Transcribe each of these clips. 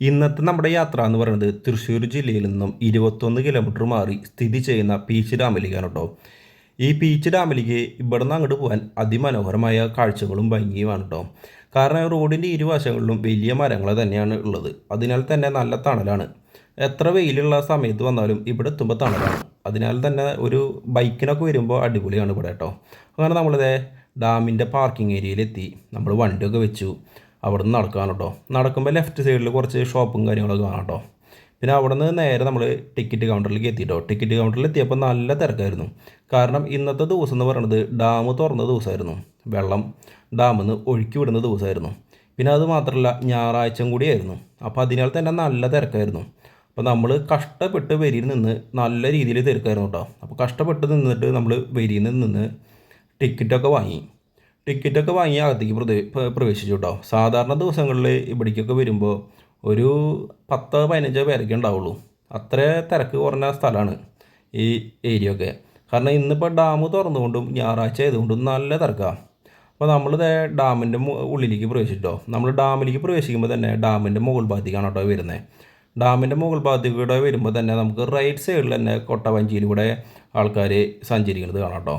ഇന്നത്തെ നമ്മുടെ യാത്ര എന്ന് പറയുന്നത് തൃശ്ശൂർ ജില്ലയിൽ നിന്നും ഇരുപത്തൊന്ന് കിലോമീറ്റർ മാറി സ്ഥിതി ചെയ്യുന്ന പീച്ച് ഡാമിലേക്കാണ് കേട്ടോ ഈ പീച്ച് ഡാമിലേക്ക് ഇവിടെ നിന്ന് അങ്ങോട്ട് പോകാൻ അതിമനോഹരമായ കാഴ്ചകളും ഭംഗിയുമാണ് കേട്ടോ കാരണം റോഡിന്റെ ഇരുവശങ്ങളിലും വലിയ മരങ്ങൾ തന്നെയാണ് ഉള്ളത്. അതിനാൽ തന്നെ നല്ല തണലാണ്. എത്ര വെയിലുള്ള സമയത്ത് വന്നാലും ഇവിടെ എത്തുമ്പോൾ തണലാണ്. അതിനാൽ തന്നെ ഒരു ബൈക്കിനൊക്കെ വരുമ്പോൾ അടിപൊളിയാണ് ഇവിടെ കേട്ടോ അങ്ങനെ നമ്മളിതേ ഡാമിന്റെ പാർക്കിംഗ് ഏരിയയിലെത്തി നമ്മൾ വണ്ടിയൊക്കെ വെച്ചു. അവിടെ നിന്ന് നടക്കാൻ കേട്ടോ നടക്കുമ്പോൾ ലെഫ്റ്റ് സൈഡിൽ കുറച്ച് ഷോപ്പും കാര്യങ്ങളൊക്കെ കാണാം കേട്ടോ. പിന്നെ അവിടെ നിന്ന് നേരെ നമ്മൾ ടിക്കറ്റ് കൗണ്ടറിലേക്ക് എത്തിയിട്ടോ ടിക്കറ്റ് കൗണ്ടറിൽ എത്തിയപ്പോൾ നല്ല തിരക്കായിരുന്നു. കാരണം ഇന്നത്തെ ദിവസം എന്ന് പറയുന്നത് ഡാം തുറന്ന ദിവസമായിരുന്നു വെള്ളം ഡാമിൽ നിന്ന് ഒഴുക്കി വിടുന്ന ദിവസമായിരുന്നു പിന്നെ അത് മാത്രമല്ല ഞായറാഴ്ചയും കൂടിയായിരുന്നു. അപ്പോൾ അതിനാൽ തന്നെ നല്ല തിരക്കായിരുന്നു. അപ്പോൾ നമ്മൾ കഷ്ടപ്പെട്ട് വരിയിൽ നിന്ന് നല്ല രീതിയിൽ തിരക്കായിരുന്നു കേട്ടോ. അപ്പോൾ കഷ്ടപ്പെട്ട് നിന്നിട്ട് നമ്മൾ വരിയിൽ നിന്ന് ടിക്കറ്റൊക്കെ വാങ്ങി. ടിക്കറ്റൊക്കെ വാങ്ങി അകത്തേക്ക് പ്രതി പ്രവേശിച്ചു കേട്ടോ സാധാരണ ദിവസങ്ങളിൽ ഇവിടേക്കൊക്കെ വരുമ്പോൾ ഒരു പത്ത് പതിനഞ്ചോ പേരൊക്കെ ഉണ്ടാവുള്ളൂ. അത്ര തിരക്ക് കുറഞ്ഞ സ്ഥലമാണ് ഈ ഏരിയ ഒക്കെ കാരണം ഇന്നിപ്പോൾ ഡാം തുറന്നുകൊണ്ടും ഞായറാഴ്ച ആയതുകൊണ്ടും നല്ല തിരക്കാണ് അപ്പോൾ നമ്മൾ ഡാമിന്റെ ഉള്ളിലേക്ക് പ്രവേശിച്ചിട്ടോ. നമ്മൾ ഡാമിലേക്ക് പ്രവേശിക്കുമ്പോൾ തന്നെ ഡാമിന്റെ മുകൾ ഭാഗത്തേക്കാണ് കേട്ടോ വരുന്നത് ഡാമിന്റെ മുകൾ ഭാഗത്തേക്കൂടെ വരുമ്പോൾ തന്നെ നമുക്ക് റൈറ്റ് സൈഡിൽ തന്നെ കൊട്ടവഞ്ചിയിലൂടെ ആൾക്കാർ സഞ്ചരിക്കുന്നത് കാണാം കേട്ടോ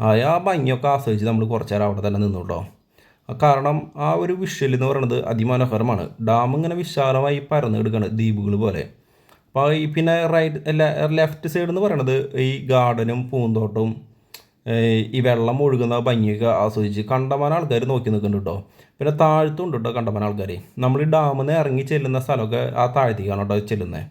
ആ ഭംഗിയൊക്കെ ആസ്വദിച്ച് നമ്മൾ കുറച്ച് നേരം അവിടെ തന്നെ നിന്നു കേട്ടോ കാരണം ആ ഒരു വിഷ്വൽ എന്ന് പറയുന്നത് അതിമനോഹരമാണ്. ഡാം ഇങ്ങനെ വിശാലമായി പരന്നു കിടക്കുകയാണ് ദ്വീപുകൾ പോലെ. അപ്പോൾ ഈ പിന്നെ റൈറ്റ് ലെഫ്റ്റ് സൈഡ് എന്ന് പറയുന്നത് ഈ ഗാർഡനും പൂന്തോട്ടവും ഈ വെള്ളം ഒഴുകുന്ന ഭംഗിയൊക്കെ ആസ്വദിച്ച് കണ്ടമാന ആൾക്കാർ നോക്കി നിൽക്കുന്നുണ്ട് കേട്ടോ പിന്നെ താഴ്ത്തും ഉണ്ട് കേട്ടോ കണ്ടമാനം ആൾക്കാർ നമ്മൾ ഈ ഡാമിൽ നിന്ന് ഇറങ്ങി ചെല്ലുന്ന സ്ഥലമൊക്കെ ആ താഴ്ത്തേക്കാണ് കേട്ടോ ചെല്ലുന്നത്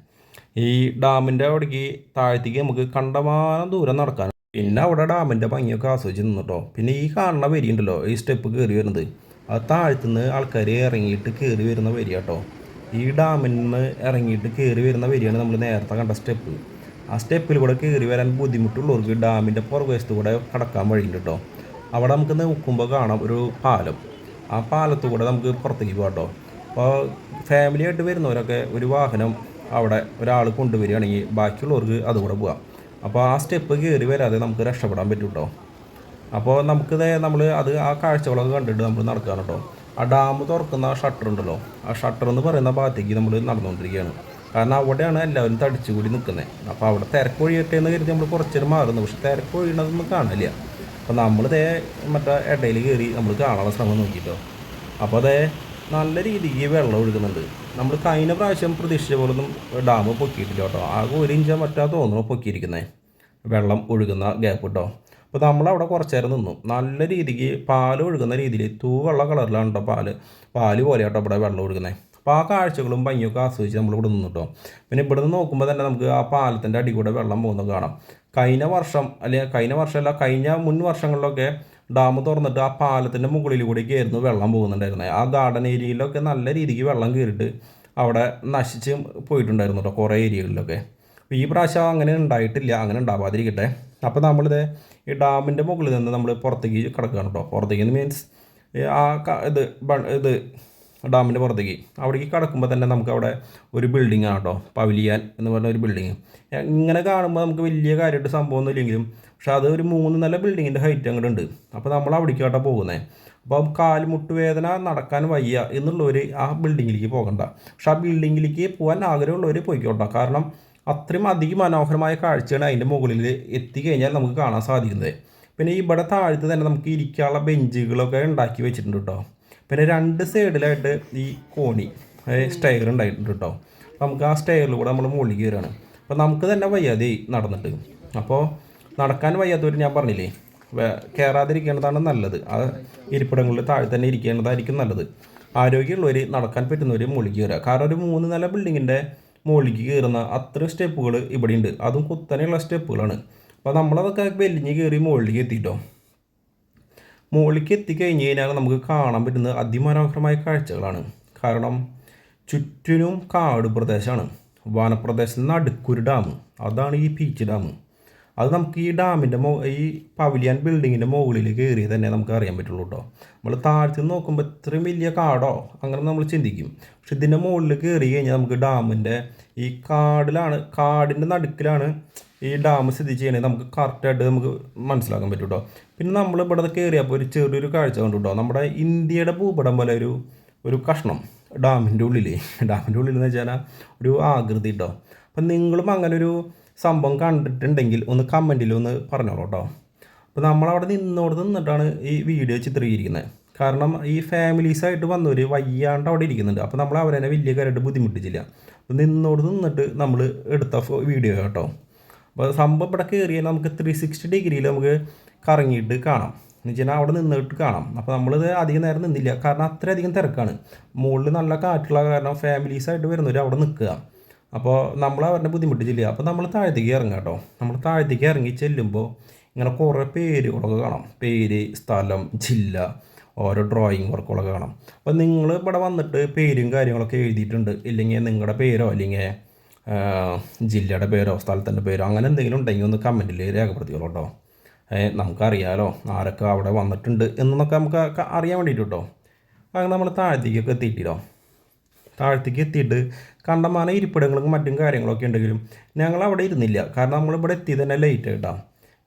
ഈ ഡാമിന്റെ അവിടേക്ക് താഴ്ത്തേക്ക് നമുക്ക് കണ്ടമാനം ദൂരം നടക്കാൻ പിന്നെ അവിടെ ഡാമിന്റെ ഭംഗിയൊക്കെ ആസ്വദിച്ച് നിന്നു കേട്ടോ പിന്നെ ഈ കാണുന്ന വരി ഉണ്ടല്ലോ ഈ സ്റ്റെപ്പ് കയറി വരുന്നത്. അത് താഴ്ത്തുനിന്ന് ആൾക്കാർ ഇറങ്ങിയിട്ട് കയറി വരുന്ന വരി കേട്ടോ ഈ ഡാമിൽ നിന്ന് ഇറങ്ങിയിട്ട് കയറി വരുന്ന വരിയാണ് നമ്മൾ നേരത്തെ കണ്ട സ്റ്റെപ്പ്. ആ സ്റ്റെപ്പിൽ കൂടെ കയറി വരാൻ ബുദ്ധിമുട്ടുള്ളവർക്ക് ഡാമിന്റെ പുറകുവശത്ത് കൂടെ കടക്കാൻ വഴിയുണ്ട് കേട്ടോ അവിടെ നമുക്ക് നോക്കുമ്പോൾ കാണാം ഒരു പാലം. ആ പാലത്തു കൂടെ നമുക്ക് പുറത്തേക്ക് പോകാം കേട്ടോ അപ്പോൾ ഫാമിലിയായിട്ട് വരുന്നവരൊക്കെ ഒരു വാഹനം അവിടെ ഒരാൾ കൊണ്ടുവരികയാണെങ്കിൽ ബാക്കിയുള്ളവർക്ക് അതുകൂടെ പോകാം. അപ്പോൾ ആ സ്റ്റെപ്പ് കയറി വരാതെ നമുക്ക് രക്ഷപ്പെടാൻ പറ്റും കേട്ടോ അപ്പോൾ നമുക്ക് നമ്മൾ അത് ആ കാഴ്ചകളൊക്കെ കണ്ടിട്ട് നമ്മൾ നടക്കുകയാണ് കേട്ടോ ആ ഡാം തുറക്കുന്ന ആ ഷട്ടർ ഉണ്ടല്ലോ ആ ഷട്ടർ എന്ന് പറയുന്ന ഭാഗത്തേക്ക് നമ്മൾ നടന്നുകൊണ്ടിരിക്കുകയാണ്. കാരണം അവിടെയാണ് എല്ലാവരും തടിച്ചു കൂടി നിൽക്കുന്നത് അപ്പോൾ അവിടെ തിരക്ക് ഒഴിയട്ടെ എന്ന് കരുതി നമ്മൾ കുറച്ചേരം മാറുന്നു. പക്ഷെ തിരക്കൊഴിയണതൊന്നും കാണില്ല. അപ്പോൾ നമ്മൾ ദേ മറ്റേ ഇടയിൽ കയറി നമ്മൾ കാണാനുള്ള ശ്രമം നോക്കിയിട്ടോ അപ്പോൾ അതേ നല്ല രീതിക്ക് വെള്ളം ഒഴുകുന്നുണ്ട്. നമ്മൾ കഴിഞ്ഞ പ്രാവശ്യം പ്രതീക്ഷിച്ച പോലൊന്നും ഡാം പൊക്കിയിട്ടില്ല കേട്ടോ. ആകെ ഒരു ഇഞ്ച മറ്റാ തോന്നുന്നു പൊക്കിയിരിക്കുന്നത് വെള്ളം ഒഴുകുന്ന ഗ്യാപ്പ് കേട്ടോ അപ്പോൾ നമ്മളവിടെ കുറച്ച് നേരം നിന്നു. നല്ല രീതിക്ക് പാൽ ഒഴുകുന്ന രീതിയിൽ തൂവെള്ള കളറിലാണ് കേട്ടോ പാൽ. പാൽ പോലെ കേട്ടോ ഇവിടെ വെള്ളം ഒഴുകുന്നത് അപ്പോൾ ആ കാഴ്ചകളും ഭംഗിയൊക്കെ ആസ്വദിച്ച് നമ്മൾ ഇവിടെ നിന്നു കേട്ടോ. പിന്നെ ഇവിടെ നിന്ന് നോക്കുമ്പോൾ തന്നെ നമുക്ക് ആ പാലത്തിന്റെ അടി കൂടെ വെള്ളം പോകുന്നത് കാണാം. കഴിഞ്ഞ വർഷം അല്ലെങ്കിൽ കഴിഞ്ഞ വർഷമല്ല കഴിഞ്ഞ മുൻ വർഷങ്ങളിലൊക്കെ ഡാം തുറന്നിട്ട് ആ പാലത്തിന്റെ മുകളിലൂടെയൊക്കെ ആയിരുന്നു വെള്ളം പോകുന്നുണ്ടായിരുന്നത് ആ ഗാർഡൻ ഏരിയയിലൊക്കെ നല്ല രീതിക്ക് വെള്ളം കയറിയിട്ട് അവിടെ നശിച്ച് പോയിട്ടുണ്ടായിരുന്നു കേട്ടോ കുറേ ഏരിയകളിലൊക്കെ ഈ പ്രാവശ്യം അങ്ങനെ ഉണ്ടായിട്ടില്ല. അങ്ങനെ ഉണ്ടാവാതിരിക്കട്ടെ. അപ്പോൾ നമ്മളിത് ഈ ഡാമിന്റെ മുകളിൽ നിന്ന് നമ്മൾ പുറത്തേക്ക് കിടക്കുകയാണ് കേട്ടോ പുറത്തേക്ക് മീൻസ് ആ ഇത് ഇത് ഡാമിന്റെ പുറത്തേക്ക്. അവിടേക്ക് കടക്കുമ്പോൾ തന്നെ നമുക്ക് അവിടെ ഒരു ബിൽഡിംഗ് ആണ് കേട്ടോ. പവിലിയാൻ എന്ന് പറഞ്ഞ ഒരു ബിൽഡിങ് ഇങ്ങനെ കാണുമ്പോൾ നമുക്ക് വലിയ കാര്യമായിട്ട് സംഭവമൊന്നും ഇല്ലെങ്കിലും പക്ഷെ അത് ഒരു മൂന്ന് നല്ല ബിൽഡിങ്ങിന്റെ ഹൈറ്റ് അങ്ങോട്ട് ഉണ്ട്. അപ്പോൾ നമ്മൾ അവിടേക്ക് കേട്ടോ പോകുന്നത് അപ്പം കാൽമുട്ട് വേദന നടക്കാൻ വയ്യ എന്നുള്ളവർ ആ ബിൽഡിങ്ങിലേക്ക് പോകണ്ട. പക്ഷെ ആ ബിൽഡിങ്ങിലേക്ക് പോകാൻ ആഗ്രഹമുള്ളവർ പോയിക്കോട്ടോ. കാരണം അത്രയും അതിമനോഹരമായ കാഴ്ചയാണ് അതിന്റെ മുകളിൽ എത്തിക്കഴിഞ്ഞാൽ നമുക്ക് കാണാൻ സാധിക്കുന്നത്. പിന്നെ ഇവിടെ താഴത്ത് തന്നെ നമുക്ക് ഇരിക്കാനുള്ള ബെഞ്ചുകളൊക്കെ ഉണ്ടാക്കി വെച്ചിട്ടുണ്ട് കേട്ടോ. പിന്നെ രണ്ട് സൈഡിലായിട്ട് ഈ കോണി സ്റ്റൈൽ ഉണ്ടായിട്ടുണ്ട് കേട്ടോ അപ്പോൾ നമുക്ക് ആ സ്റ്റെയറിൽ കൂടെ നമ്മൾ മുകളിൽ കയറുകയാണ് അപ്പോൾ നമുക്ക് തന്നെ വയ്യാതെ നടന്നിട്ട്. അപ്പോൾ നടക്കാൻ വയ്യാത്തവർ ഞാൻ പറഞ്ഞില്ലേ കയറാതിരിക്കേണ്ടതാണ് നല്ലത്. ആ ഇരിപ്പിടങ്ങളിൽ താഴെ തന്നെ ഇരിക്കേണ്ടതായിരിക്കും നല്ലത്. ആരോഗ്യമുള്ളവർ നടക്കാൻ പറ്റുന്നവർ മുകളിലേക്ക് കയറുക കാരണം ഒരു മൂന്ന് നില ബിൽഡിങ്ങിന്റെ മുകളിലേക്ക് കയറുന്ന അത്രയും സ്റ്റെപ്പുകൾ ഇവിടെയുണ്ട്. അതും കുത്തനെയുള്ള സ്റ്റെപ്പുകളാണ്. അപ്പോൾ നമ്മളതൊക്കെ വെല്ലിഞ്ഞ് കയറി മുകളിലേക്ക് എത്തിയിട്ടോ? മുകളിലേക്ക് എത്തിക്കഴിഞ്ഞ് കഴിഞ്ഞാൽ നമുക്ക് കാണാൻ പറ്റുന്ന അതിമനോഹരമായ കാഴ്ചകളാണ്. കാരണം ചുറ്റിനും കാട് പ്രദേശമാണ്. വനപ്രദേശം നടുക്കൊരു ഡാം. അതാണ് ഈ പീച്ച് ഡാം. അത് നമുക്ക് ഈ ഡാമിന്റെ മോ ഈ പവിലിയൻ ബിൽഡിങ്ങിന്റെ മുകളിൽ കയറി തന്നെ നമുക്ക് അറിയാൻ പറ്റുള്ളൂ കേട്ടോ നമ്മൾ താഴ്ത്തി നോക്കുമ്പോൾ ഇത്രയും വലിയ കാടോ അങ്ങനെ നമ്മൾ ചിന്തിക്കും. പക്ഷെ ഇതിന്റെ മുകളിൽ കയറി കഴിഞ്ഞാൽ നമുക്ക് ഡാമിന്റെ ഈ കാടിലാണ് കാടിന്റെ നടുക്കിലാണ് ഈ ഡാം സ്ഥിതി ചെയ്യണേ നമുക്ക് കറക്റ്റായിട്ട് നമുക്ക് മനസ്സിലാക്കാൻ പറ്റും കേട്ടോ പിന്നെ നമ്മൾ ഇവിടെ കയറിയപ്പോൾ ഒരു ചെറിയൊരു കാഴ്ച കണ്ടു കേട്ടോ നമ്മുടെ ഇന്ത്യയുടെ ഭൂപടം പോലെ ഒരു ഒരു കഷ്ണം ഡാമിന്റെ ഉള്ളിൽ ഡാമിന്റെ ഉള്ളിൽ എന്ന് വെച്ചാൽ ഒരു ആകൃതി കേട്ടോ അപ്പം നിങ്ങളും അങ്ങനെ ഒരു സംഭവം കണ്ടിട്ടുണ്ടെങ്കിൽ ഒന്ന് കമന്റിൽ ഒന്ന് പറഞ്ഞോളൂ കേട്ടോ അപ്പോൾ നമ്മളവിടെ നിന്നോട് നിന്നിട്ടാണ് ഈ വീഡിയോ ചിത്രീകരിക്കുന്നത്. കാരണം ഈ ഫാമിലീസായിട്ട് വന്നവർ വയ്യാണ്ട് അവിടെ ഇരിക്കുന്നുണ്ട്. അപ്പോൾ നമ്മൾ അവരെ വലിയ കാര്യമായിട്ട് ബുദ്ധിമുട്ടിച്ചില്ല. അപ്പോൾ നിന്നോട് നിന്നിട്ട് നമ്മൾ എടുത്ത വീഡിയോ കേട്ടോ അപ്പോൾ സംഭവം ഇവിടെ കയറിയാൽ നമുക്ക് ത്രീ സിക്സ്റ്റി ഡിഗ്രിയിൽ നമുക്ക് കറങ്ങിയിട്ട് കാണാം. എന്ന് വെച്ചാൽ അവിടെ നിന്നിട്ട് കാണാം. അപ്പോൾ നമ്മളിത് അധികം നേരം നിന്നില്ല. കാരണം അത്രയധികം തിരക്കാണ്. മുകളിൽ നല്ല കാറ്റുള്ള കാരണം ഫാമിലീസായിട്ട് വരുന്നവർ അവിടെ നിൽക്കുക. അപ്പോൾ നമ്മൾ അവരുടെ ബുദ്ധിമുട്ടിച്ചില്ല. അപ്പോൾ നമ്മൾ താഴത്തേക്ക് ഇറങ്ങുക കേട്ടോ. നമ്മൾ താഴത്തേക്ക് ഇറങ്ങി ചെല്ലുമ്പോൾ ഇങ്ങനെ കുറേ പേരുകളൊക്കെ കാണാം. പേര് സ്ഥലം ജില്ല ഓരോ ഡ്രോയിങ് വർക്കുകളൊക്കെ കാണാം. അപ്പോൾ നിങ്ങൾ ഇവിടെ വന്നിട്ട് പേരും കാര്യങ്ങളൊക്കെ എഴുതിയിട്ടുണ്ട്. ഇല്ലെങ്കിൽ നിങ്ങളുടെ പേരോ അല്ലെങ്കിൽ ജില്ലയുടെ പേരോ സ്ഥലത്തിന്റെ പേരോ അങ്ങനെ എന്തെങ്കിലും ഉണ്ടെങ്കിൽ ഒന്ന് കമന്റിൽ രേഖപ്പെടുത്തിക്കോളൂ കേട്ടോ നമുക്കറിയാലോ ആരൊക്കെ അവിടെ വന്നിട്ടുണ്ട് എന്നൊക്കെ നമുക്ക് അറിയാൻ വേണ്ടിയിട്ട് കേട്ടോ അങ്ങനെ നമ്മൾ താഴത്തേക്കൊക്കെ എത്തിയിട്ടോ താഴത്തേക്ക് എത്തിയിട്ട് കണ്ടമാന ഇരിപ്പിടങ്ങളും മറ്റും കാര്യങ്ങളൊക്കെ ഉണ്ടെങ്കിലും ഞങ്ങൾ അവിടെ ഇരുന്നില്ല. കാരണം നമ്മൾ ഇവിടെ എത്തി തന്നെ ലേറ്റ്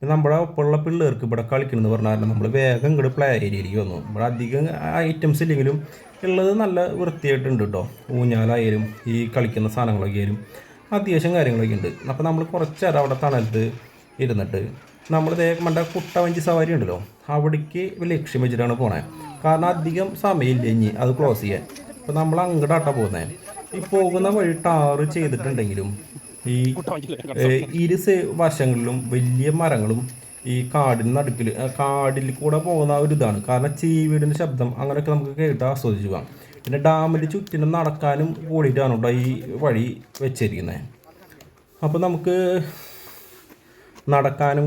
പിന്നെ നമ്മുടെ ഒപ്പമുള്ള പിള്ളേർക്ക് ഇവിടെ കളിക്കണമെന്ന് പറഞ്ഞാൽ നമ്മൾ വേഗം ഇങ്ങോട്ട് പ്ലേ ഏരിയയിലേക്ക് വന്നു. ഇവിടെ അധികം ഐറ്റംസ് ഇല്ലെങ്കിലും ഉള്ളത് നല്ല വൃത്തിയായിട്ടുണ്ട് കേട്ടോ. ഊഞ്ഞാലായാലും ഈ കളിക്കുന്ന സാധനങ്ങളൊക്കെ ആയാലും. അത്യാവശ്യം കാര്യങ്ങളൊക്കെ ഉണ്ട്. അപ്പോൾ നമ്മൾ കുറച്ച് നേരം അവിടെ തണലത്ത് ഇരുന്നിട്ട് നമ്മൾ മണ്ട കുട്ടവഞ്ചി സവാരി ഉണ്ടല്ലോ അവിടേക്ക് ലക്ഷ്യം വെച്ചിട്ടാണ് പോണേ. കാരണം അധികം സമയമില്ല ഇനി അത് ക്ലോസ് ചെയ്യാൻ. അപ്പോൾ നമ്മൾ അങ്ങോട്ടാട്ടാ പോകുന്നത് ഈ പോകുന്ന വഴി ടാറ് ചെയ്തിട്ടുണ്ടെങ്കിലും ഈ ഇരു വശങ്ങളിലും വലിയ മരങ്ങളും ഈ കാടിന് നടുക്കിൽ കാടിൽ കൂടെ പോകുന്ന ഒരു ഇതാണ്. കാരണം ചീവീടിന്റെ ശബ്ദം അങ്ങനെയൊക്കെ നമുക്ക് കേട്ട് ആസ്വദിച്ചു പോകാം. പിന്നെ ഡാമിന്റെ ചുറ്റിനും നടക്കാനും കൂടിയിട്ടാണ് കേട്ടോ ഈ വഴി വെച്ചിരിക്കുന്നത്. അപ്പോൾ നമുക്ക് നടക്കാനും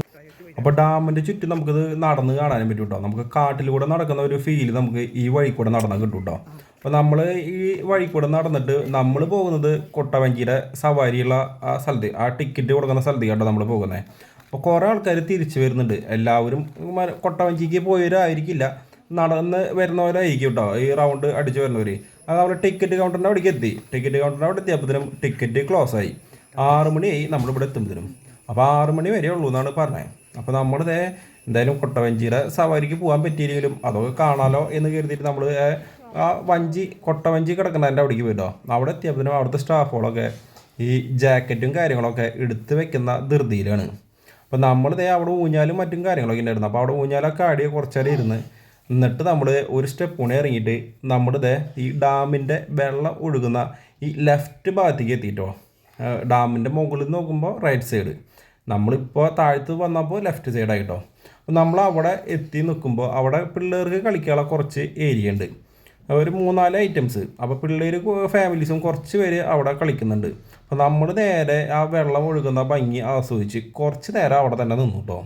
അപ്പോൾ ഡാമിന്റെ ചുറ്റും നമുക്കിത് നടന്ന് കാണാനും പറ്റും കേട്ടോ. നമുക്ക് കാട്ടിലൂടെ നടക്കുന്ന ഒരു ഫീൽ നമുക്ക് ഈ വഴി കൂടെ നടന്നാൽ കിട്ടും കേട്ടോ. അപ്പോൾ നമ്മൾ ഈ വഴി കൂടെ നടന്നിട്ട് നമ്മൾ പോകുന്നത് കൊട്ടവഞ്ചിയുടെ സവാരിയുള്ള ആ സ്ഥലത്ത് ആ ടിക്കറ്റ് കൊടുക്കുന്ന സ്ഥലത്ത് കേട്ടോ നമ്മൾ പോകുന്നത്. അപ്പോൾ കുറേ ആൾക്കാർ തിരിച്ചു വരുന്നുണ്ട്. എല്ലാവരും കൊട്ടവഞ്ചിക്ക് പോയവരായിരിക്കില്ല. നടന്ന് വരുന്നവരായിരിക്കും കേട്ടോ ഈ റൗണ്ട് അടിച്ച് വരുന്നവർ അത് നമ്മൾ ടിക്കറ്റ് കൗണ്ടറിന്റെ അവിടേക്ക് എത്തി. ടിക്കറ്റ് കൗണ്ടറിന്റെ അവിടെ എത്തിയപ്പോഴത്തേനും ടിക്കറ്റ് ക്ലോസ് ആയി. ആറ് മണിയായി നമ്മളിവിടെ എത്തുമ്പോഴത്തേനും അപ്പോൾ ആറ് മണി വരെ ഉള്ളൂ എന്നാണ് പറഞ്ഞത് അപ്പോൾ നമ്മളിതേ എന്തായാലും കൊട്ടവഞ്ചിയുടെ സവാരിക്ക് പോകാൻ പറ്റിയില്ലെങ്കിലും അതൊക്കെ കാണാലോ എന്ന് കരുതിയിട്ട് നമ്മൾ ആ വഞ്ചി കൊട്ടവഞ്ചി കിടക്കുന്നതിന്റെ അവിടേക്ക് പോയിട്ടോ അവിടെ എത്തിയപ്പോഴത്തേനും അവിടുത്തെ സ്റ്റാഫുകളൊക്കെ ഈ ജാക്കറ്റും കാര്യങ്ങളൊക്കെ എടുത്ത് വെക്കുന്ന ധൃതിയിലാണ്. അപ്പോൾ നമ്മളിതേ അവിടെ ഊഞ്ഞാലും മറ്റും കാര്യങ്ങളൊക്കെ ഉണ്ടായിരുന്നു. അപ്പോൾ അവിടെ ഊഞ്ഞാലൊക്കെ ആടിയ കുറച്ചേരം ഇരുന്ന് എന്നിട്ട് നമ്മൾ ഒരു സ്റ്റെപ്പ് കൂടെ ഇറങ്ങിയിട്ട് നമ്മുടെ ഈ ഡാമിന്റെ വെള്ളം ഒഴുകുന്ന ഈ ലെഫ്റ്റ് ഭാഗത്തേക്ക് എത്തിയിട്ടോ ഡാമിന്റെ മുകളിൽ നോക്കുമ്പോൾ റൈറ്റ് സൈഡ് നമ്മളിപ്പോൾ താഴ്ത്ത് വന്നപ്പോൾ ലെഫ്റ്റ് സൈഡായിട്ടോ അപ്പോൾ നമ്മൾ അവിടെ എത്തി നിൽക്കുമ്പോൾ അവിടെ പിള്ളേർക്ക് കളിക്കാനുള്ള കുറച്ച് ഏരിയ ഉണ്ട്. ഒരു മൂന്നാൽ ഐറ്റംസ് അപ്പോൾ പിള്ളേർ ഫാമിലീസും കുറച്ച് പേര് അവിടെ കളിക്കുന്നുണ്ട്. അപ്പോൾ നമ്മൾ നേരെ ആ വെള്ളം ഒഴുകുന്ന ഭംഗി ആസ്വദിച്ച് കുറച്ച് നേരം അവിടെ തന്നെ നിന്നു കേട്ടോ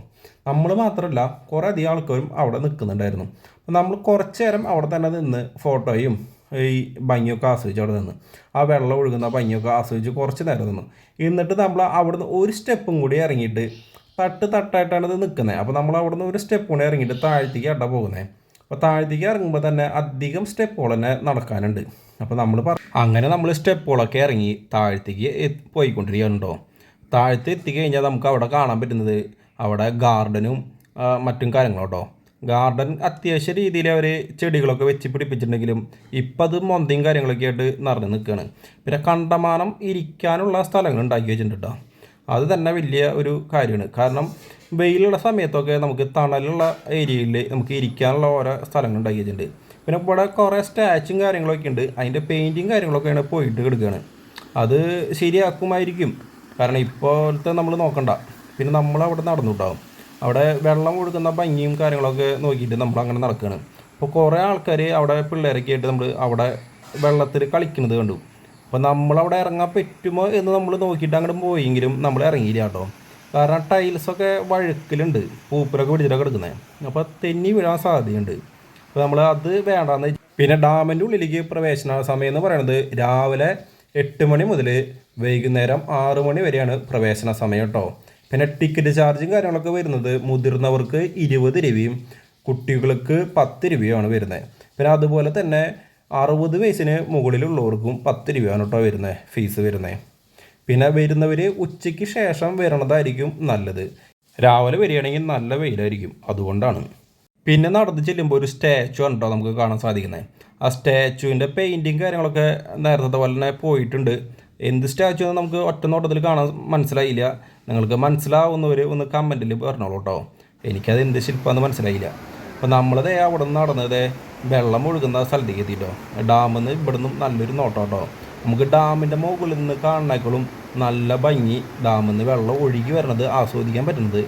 നമ്മൾ മാത്രമല്ല കുറേ അധികം ആൾക്കാരും അവിടെ നിൽക്കുന്നുണ്ടായിരുന്നു അപ്പോൾ നമ്മൾ കുറച്ച് നേരം അവിടെ തന്നെ നിന്ന് ഫോട്ടോയും ഈ ഭംഗിയൊക്കെ ആസ്വദിച്ച് അവിടെ നിന്ന്. ആ വെള്ളം ഒഴുകുന്ന ഭംഗിയൊക്കെ ആസ്വദിച്ച് കുറച്ച് നേരം നിന്നു. എന്നിട്ട് നമ്മൾ അവിടുന്ന് ഒരു സ്റ്റെപ്പും കൂടി ഇറങ്ങിയിട്ട് തട്ട് തട്ടായിട്ടാണ് ഇത് നിൽക്കുന്നത് അപ്പോൾ നമ്മൾ അവിടുന്ന് ഒരു സ്റ്റെപ്പ് കൂടി ഇറങ്ങിയിട്ട് താഴത്തേക്ക് അട പോകുന്നത് അപ്പോൾ താഴത്തേക്ക് ഇറങ്ങുമ്പോൾ തന്നെ അധികം സ്റ്റെപ്പുകൾ തന്നെ നടക്കാനുണ്ട്. അപ്പോൾ നമ്മൾ പറ അങ്ങനെ നമ്മൾ സ്റ്റെപ്പുകളൊക്കെ ഇറങ്ങി താഴത്തേക്ക് എ- താഴ്ത്ത് എത്തിക്കഴിഞ്ഞാൽ നമുക്ക് അവിടെ കാണാൻ പറ്റുന്നത് അവിടെ ഗാർഡനും മറ്റും കാര്യങ്ങളും ഗാർഡൻ അത്യാവശ്യ രീതിയിൽ അവർ ചെടികളൊക്കെ വെച്ച് പിടിപ്പിച്ചിട്ടുണ്ടെങ്കിലും ഇപ്പം അത് മൊന്തയും കാര്യങ്ങളൊക്കെ ആയിട്ട് നിറഞ്ഞു നിൽക്കുകയാണ് പിന്നെ കണ്ടമാനം ഇരിക്കാനുള്ള സ്ഥലങ്ങൾ ഉണ്ടാക്കി വെച്ചിട്ടുണ്ട് കേട്ടോ. അത് തന്നെ വലിയ ഒരു കാര്യമാണ്. കാരണം വെയിലുള്ള സമയത്തൊക്കെ നമുക്ക് തണലുള്ള ഏരിയയിൽ നമുക്ക് ഇരിക്കാനുള്ള ഓരോ സ്ഥലങ്ങൾ ഉണ്ടാക്കിയിട്ടുണ്ട് പിന്നെ ഇവിടെ കുറേ സ്റ്റാച്ചും കാര്യങ്ങളൊക്കെ ഉണ്ട്. അതിന്റെ പെയിന്റും കാര്യങ്ങളൊക്കെയാണ് പോയിട്ട് കിടക്കുകയാണ് അത് ശരിയാക്കുമായിരിക്കും. കാരണം ഇപ്പോഴത്തെ നമ്മൾ നോക്കണ്ട. പിന്നെ നമ്മൾ അവിടെ നടന്നുണ്ടാവും. അവിടെ വെള്ളം ഒഴുകുന്ന ഭംഗിയും കാര്യങ്ങളൊക്കെ നോക്കിയിട്ട് നമ്മൾ അങ്ങനെ നടക്കുകയാണ് അപ്പോൾ കുറേ ആൾക്കാർ അവിടെ പിള്ളേരൊക്കെ ആയിട്ട് നമ്മൾ അവിടെ വെള്ളത്തിൽ കളിക്കുന്നത് കണ്ടു. അപ്പോൾ നമ്മളവിടെ ഇറങ്ങാൻ പറ്റുമോ എന്ന് നമ്മൾ നോക്കിയിട്ട് അങ്ങോട്ട് പോയെങ്കിലും നമ്മൾ ഇറങ്ങിയില്ല കേട്ടോ. കാരണം ടൈൽസൊക്കെ വഴുക്കലുണ്ട്. പൂപ്പലൊക്കെ പിടിച്ചിട്ടൊക്കെ കിടക്കുന്നത് അപ്പോൾ തെന്നി വീഴാൻ സാധ്യതയുണ്ട്. അപ്പോൾ നമ്മൾ അത് വേണ്ടാന്ന് പിന്നെ ഡാമിന്റെ ഉള്ളിലേക്ക് പ്രവേശന സമയം എന്ന് പറയുന്നത് രാവിലെ എട്ട് മണി മുതൽ വൈകുന്നേരം ആറ് മണി വരെയാണ് പ്രവേശന സമയം കേട്ടോ പിന്നെ ടിക്കറ്റ് ചാർജും കാര്യങ്ങളൊക്കെ വരുന്നത് മുതിർന്നവർക്ക് ഇരുപത് രൂപയും കുട്ടികൾക്ക് പത്ത് രൂപയുമാണ് വരുന്നത് പിന്നെ അതുപോലെ തന്നെ അറുപത് വയസ്സിന് മുകളിലുള്ളവർക്കും പത്ത് രൂപയാണ് കേട്ടോ വരുന്നത് ഫീസ് വരുന്നത് പിന്നെ വരുന്നവർ ഉച്ചയ്ക്ക് ശേഷം വരണതായിരിക്കും നല്ലത്. രാവിലെ വരികയാണെങ്കിൽ നല്ല വെയിലായിരിക്കും അതുകൊണ്ടാണ്. പിന്നെ നടന്ന് ചെല്ലുമ്പോൾ ഒരു സ്റ്റാച്ചു ഉണ്ടോ നമുക്ക് കാണാൻ സാധിക്കുന്നത് ആ സ്റ്റാച്ചുവിന്റെ പെയിന്റിങ് കാര്യങ്ങളൊക്കെ നേരത്തെ പോലെ തന്നെ പോയിട്ടുണ്ട്. എന്ത് സ്റ്റാച്ചു എന്ന് നമുക്ക് ഒറ്റ നോട്ടത്തിൽ കാണാൻ മനസ്സിലായില്ല. നിങ്ങൾക്ക് മനസ്സിലാവുന്നവർ ഒന്ന് കമന്റിൽ പറഞ്ഞോളൂ കേട്ടോ. എനിക്കത് എന്ത് ശില്പമെന്ന് മനസ്സിലായില്ല. അപ്പോൾ നമ്മളതേ അവിടെ നിന്ന് നടന്നത് വെള്ളം ഒഴുകുന്ന സ്ഥലത്തേക്ക് എത്തിയിട്ടോ ഡാമിൽ നിന്ന് ഇവിടെ നിന്നും നല്ലൊരു നോട്ടം കേട്ടോ. നമുക്ക് ഡാമിന്റെ മുകളിൽ നിന്ന് കാണുന്നേക്കളും നല്ല ഭംഗി ഡാമിൽ നിന്ന് വെള്ളം ഒഴുകി വരുന്നത് ആസ്വദിക്കാൻ പറ്റുന്നത്.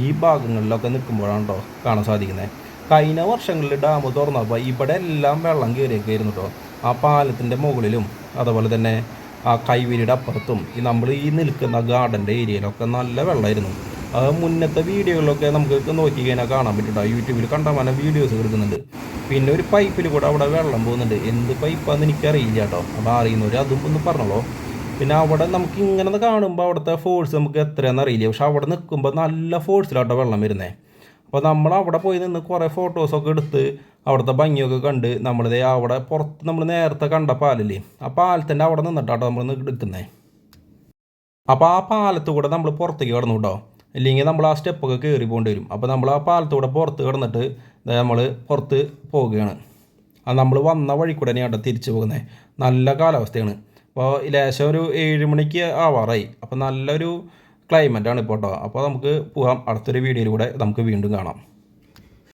ഈ ഭാഗങ്ങളിലൊക്കെ നിൽക്കുമ്പോഴാണ് കേട്ടോ കാണാൻ സാധിക്കുന്നത്. കഴിഞ്ഞ വർഷങ്ങളിൽ ഡാം തുറന്നപ്പോൾ ഇവിടെ എല്ലാം വെള്ളം കയറിയൊക്കെയായിരുന്നു കേട്ടോ ആ പാലത്തിന്റെ മുകളിലും അതുപോലെ തന്നെ ആ കൈവരിയുടെ അപ്പുറത്തും ഈ നമ്മൾ ഈ നിൽക്കുന്ന ഗാർഡന്റെ ഏരിയയിലൊക്കെ നല്ല വെള്ളമായിരുന്നു. അത് മുന്നത്തെ വീഡിയോകളിലൊക്കെ നമുക്ക് നോക്കി കഴിഞ്ഞാൽ കാണാൻ പറ്റും യൂട്യൂബിൽ കണ്ടമാനം വീഡിയോസ് എടുക്കുന്നുണ്ട്. പിന്നെ ഒരു പൈപ്പിൽ കൂടെ അവിടെ വെള്ളം പോകുന്നുണ്ട്. എന്ത് പൈപ്പാന്ന് എനിക്കറിയില്ല കേട്ടോ. അപ്പോൾ അറിയുന്നവർ അതും ഒന്ന് പറഞ്ഞല്ലോ പിന്നെ അവിടെ നമുക്ക് ഇങ്ങനെ കാണുമ്പോൾ അവിടുത്തെ ഫോഴ്സ് നമുക്ക് എത്രയാണെന്ന് അറിയില്ല. പക്ഷെ അവിടെ നിൽക്കുമ്പോൾ നല്ല ഫോഴ്സിലാട്ടോ വെള്ളം വരുന്നത് അപ്പോൾ നമ്മൾ അവിടെ പോയി നിന്ന് കുറേ ഫോട്ടോസൊക്കെ എടുത്ത് അവിടുത്തെ ഭംഗിയൊക്കെ കണ്ട് നമ്മളിതേ അവിടെ പുറത്ത് നമ്മൾ നേരത്തെ കണ്ട പാലില്ലേ ആ പാലത്തിന്റെ അവിടെ നിന്നിട്ടാട്ടോ നമ്മൾ എടുക്കുന്നത് അപ്പോൾ ആ പാലത്ത് കൂടെ നമ്മൾ പുറത്തേക്ക് കിടന്നു കേട്ടോ. ഇല്ലെങ്കിൽ നമ്മൾ ആ സ്റ്റെപ്പൊക്കെ കയറി പോകേണ്ടി വരും. അപ്പോൾ നമ്മൾ ആ പാലത്തൂടെ പുറത്ത് കിടന്നിട്ട് നമ്മൾ പുറത്ത് പോവുകയാണ് ആ നമ്മൾ വന്ന വഴി കൂടെ തന്നെയാണ് തിരിച്ചു പോകുന്നത് നല്ല കാലാവസ്ഥയാണ്. അപ്പോൾ ലേശം ഒരു ഏഴ് മണിക്ക് ആവാറായി. അപ്പോൾ നല്ലൊരു ക്ലൈമറ്റാണ് ഇപ്പോൾ കേട്ടോ. അപ്പോൾ നമുക്ക് പോകാം അടുത്തൊരു വീഡിയോയിലൂടെ നമുക്ക് വീണ്ടും കാണാം.